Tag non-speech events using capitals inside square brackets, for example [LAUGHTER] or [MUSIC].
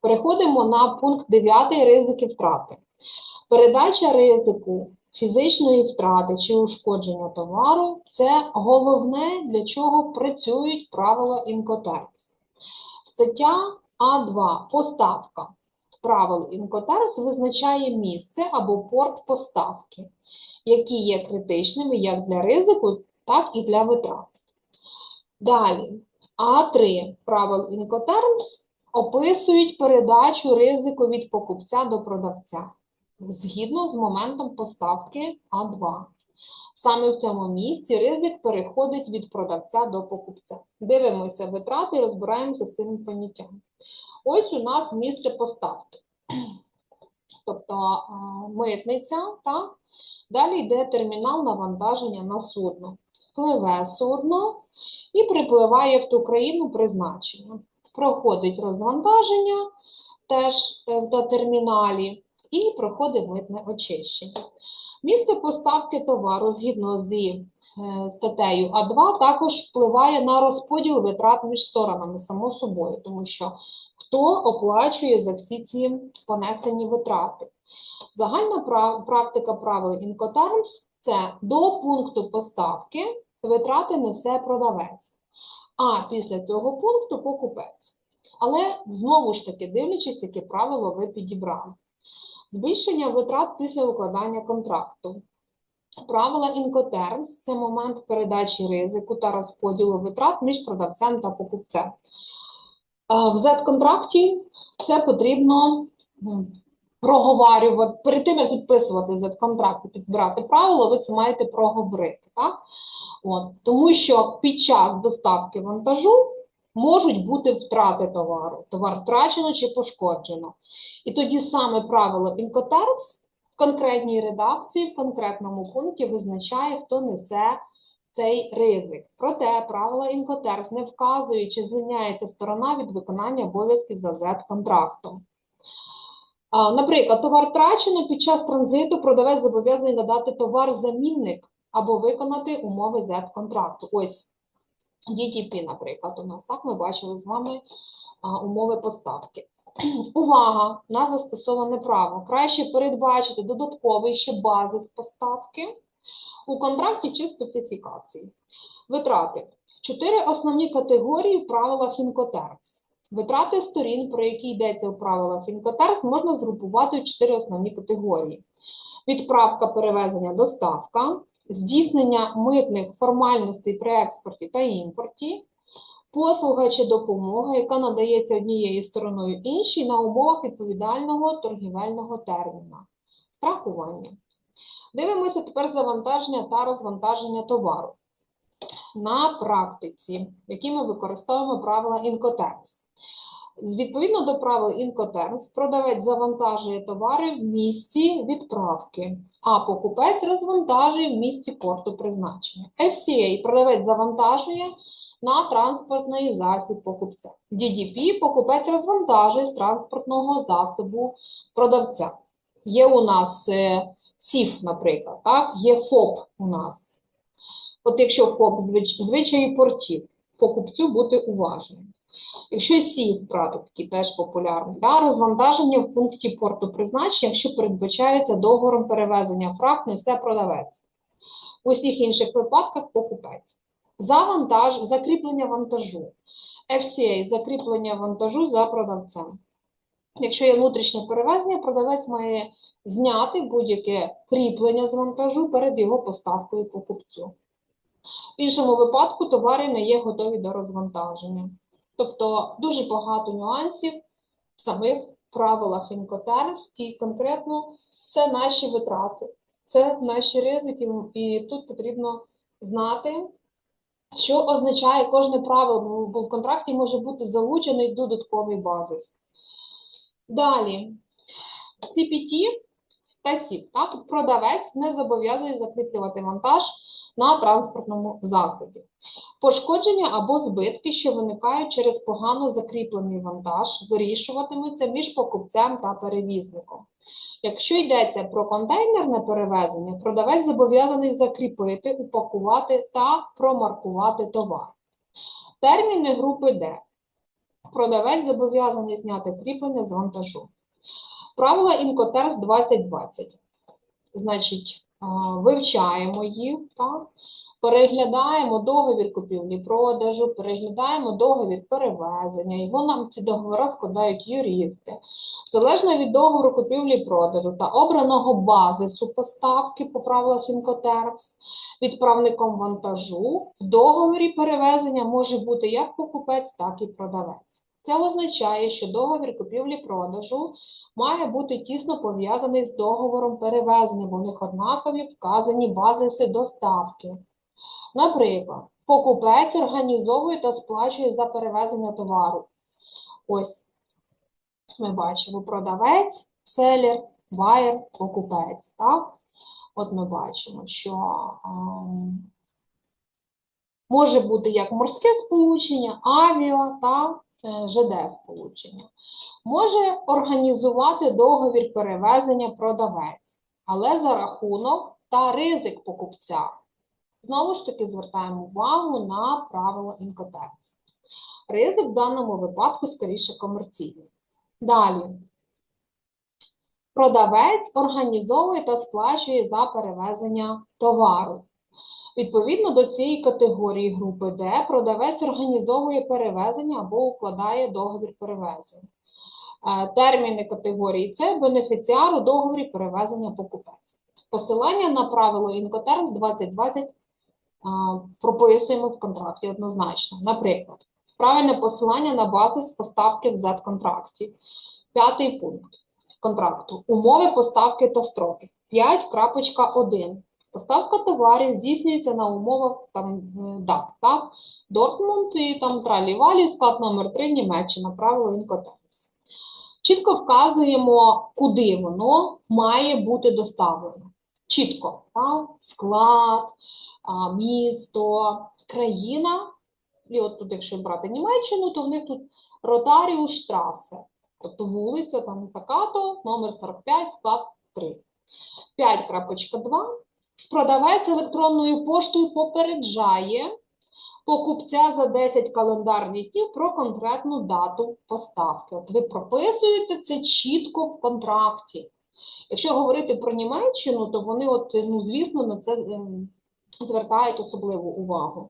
Переходимо на пункт 9 ризики втрати. Передача ризику фізичної втрати чи ушкодження товару це головне, для чого працюють правила Incoterms. Стаття А2 поставка правил Incoterms визначає місце або порт поставки, які є критичними як для ризику, так і для витрат. Далі, А3 правил Incoterms описують передачу ризику від покупця до продавця згідно з моментом поставки А2. Саме в цьому місці ризик переходить від продавця до покупця. Дивимося витрати і розбираємося з цим поняттям. Ось у нас місце поставки. Тобто митниця, так? далі йде термінал навантаження на судно. Пливе судно і припливає в ту країну призначення. Проходить розвантаження теж е, до терміналі і проходить митне очищення. Місце поставки товару згідно з е, статтею А2 також впливає на розподіл витрат між сторонами, само собою, тому що хто оплачує за всі ці понесені витрати. Загальна практика правил Incoterms – це до пункту поставки витрати несе продавець, а після цього пункту покупець. Але знову ж таки дивлячись, яке правило ви підібрали. Збільшення витрат після укладання контракту. Правила Incoterms – це момент передачі ризику та розподілу витрат між продавцем та покупцем. В Z-контракті це потрібно проговарювати. Перед тим, як підписувати Z-контракт і підбирати правила, ви це маєте проговорити. Так? От. Тому що під час доставки вантажу можуть бути втрати товару. Товар втрачено чи пошкоджено. І тоді саме правило Incoterms в конкретній редакції, в конкретному пункті визначає, хто несе цей ризик. Проте правила Incoterms не вказують, чи звільняється сторона від виконання обов'язків за Z-контрактом. А, Наприклад, товар втрачено під час транзиту продавець зобов'язаний надати товар-замінник або виконати умови Z-контракту. Ось DTP, наприклад, у нас так ми бачили з вами умови поставки. [CLEARS THROAT] Увага на застосоване право. Краще передбачити додатковий ще базис поставки у контракті чи специфікації. Витрати. Чотири основні категорії в правилах Incoterms. Витрати сторін, про які йдеться у правилах Incoterms, можна згрупувати в чотири основні категорії. Відправка, перевезення, доставка, здійснення митних формальностей при експорті та імпорті, послуга чи допомога, яка надається однією стороною іншій на умовах відповідального торгівельного терміна. Страхування. Дивимося тепер завантаження та розвантаження товару. На практиці, в якій ми використовуємо правила Incoterms. Відповідно до правил Incoterms, продавець завантажує товари в місці відправки, а покупець розвантажує в місці порту призначення. FCA продавець завантажує на транспортний засіб покупця. DDP покупець розвантажує з транспортного засобу продавця. Є у нас е, СІФ, наприклад, так? є ФОП у нас. От якщо ФОП звич- звичаї портів, покупцю бути уважним. Якщо СІФ, брати теж популярний, да? розвантаження в пункті порту призначення, якщо передбачається договором перевезення фракт, несе продавець. В усіх інших випадках покупець. За вантаж, закріплення вантажу. FCA – закріплення вантажу за продавцем. Якщо є внутрішнє перевезення, продавець має зняти будь-яке кріплення з вантажу перед його поставкою покупцю. В іншому випадку товари не є готові до розвантаження. Тобто дуже багато нюансів в самих правилах Incoterms і конкретно це наші витрати, це наші ризики, і тут потрібно знати, що означає кожне правило, бо- в контракті може бути залучений додатковий базис. Далі, CPT та СІП. Так? Продавець не зобов'язаний закріплювати вантаж на транспортному засобі. Пошкодження або збитки, що виникають через погано закріплений вантаж, вирішуватимуться між покупцем та перевізником. Якщо йдеться про контейнерне перевезення, продавець зобов'язаний закріпити, упакувати та промаркувати товар. Терміни групи Д. продавець зобов'язаний зняти кріплення з вантажу. Правила Інкотерс 2020. Значить, вивчаємо їх, так? переглядаємо договір купівлі-продажу, переглядаємо договір перевезення. Його нам ці договори складають юристи. Залежно від договору купівлі-продажу та обраного базису поставки по правилах Інкотерс, відправником вантажу в договорі перевезення може бути як покупець, так і продавець. Це означає, що договір купівлі-продажу має бути тісно пов'язаний з договором перевезення, бо в них однакові вказані базиси доставки. Наприклад, покупець організовує та сплачує за перевезення товару. Ось ми бачимо продавець, селер, байер, покупець. Так? От ми бачимо, що може бути як морське сполучення, авіа та ЖД сполучення. Може організувати договір перевезення продавець, але за рахунок та ризик покупця. Знову ж таки звертаємо увагу на правила інкотерms. Ризик в даному випадку скоріше комерційний. Далі. Продавець організовує та сплачує за перевезення товару. Відповідно до цієї категорії групи Д, продавець організовує перевезення або укладає договір перевезення. Е, Терміни категорії С бенефіціар у договорі перевезення покупець. Посилання на правило Incoterms 2020 прописуємо в контракті однозначно. Наприклад, правильне посилання на базис поставки в Z-контракті. П'ятий пункт контракту. Умови поставки та строки. 5.1. Поставка товарів здійснюється на умовах там, е, дат, так? Дортмунд і там Тралі-Валі, склад номер 3, Німеччина, правило Інкотермс. Чітко вказуємо, куди воно має бути доставлено. Чітко, так? склад, місто, країна. І от тут, якщо брати Німеччину, то в них тут Ротаріус Штрасе. Тобто вулиця там така-то, номер 45, склад 3. 5.2. Продавець електронною поштою попереджає покупця за 10 календарних днів про конкретну дату поставки. От ви прописуєте це чітко в контракті. Якщо говорити про Німеччину, то вони, от, ну, звісно, на це ем, звертають особливу увагу.